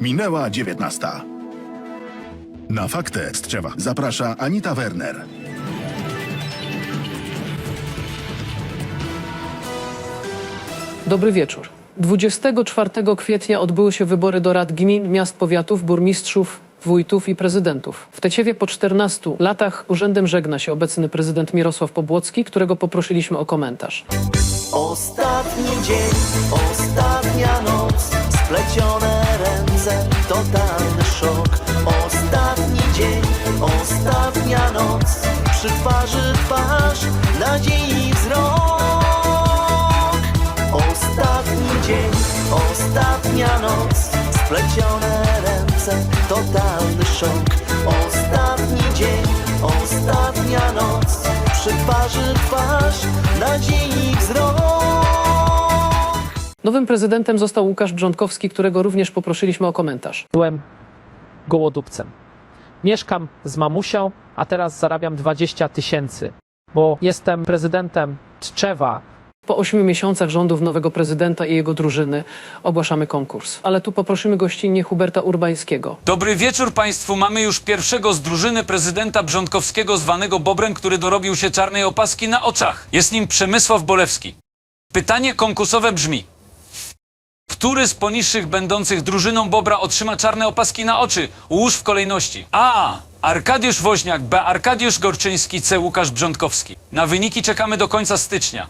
Minęła 19. Na faktę z Trzewa zaprasza Anita Werner. Dobry wieczór. 24 kwietnia odbyły się wybory do rad gmin, miast, powiatów, burmistrzów, wójtów i prezydentów. W Teciewie po 14 latach urzędem żegna się obecny prezydent Mirosław Pobłocki, którego poprosiliśmy o komentarz. Ostatni dzień, ostatnia noc, splecione totalny szok. Ostatni dzień, ostatnia noc, przy twarzy twarz, nadziei wzrok. Ostatni dzień, ostatnia noc, splecione ręce, totalny szok. Ostatni dzień, ostatnia noc, przy twarzy twarz, nadziei wzrok. Nowym prezydentem został Łukasz Brzątkowski, którego również poprosiliśmy o komentarz. Byłem gołodupcem. Mieszkam z mamusią, a teraz zarabiam 20 tysięcy, bo jestem prezydentem Tczewa. Po ośmiu miesiącach rządów nowego prezydenta i jego drużyny ogłaszamy konkurs. Ale tu poprosimy gościnnie Huberta Urbańskiego. Dobry wieczór Państwu. Mamy już pierwszego z drużyny prezydenta Brzątkowskiego zwanego Bobrem, który dorobił się czarnej opaski na oczach. Jest nim Przemysław Bolewski. Pytanie konkursowe brzmi. Który z poniższych będących drużyną Bobra otrzyma czarne opaski na oczy? Ułóż w kolejności. A. Arkadiusz Woźniak, B. Arkadiusz Gorczyński, C. Łukasz Brzątkowski. Na wyniki czekamy do końca stycznia.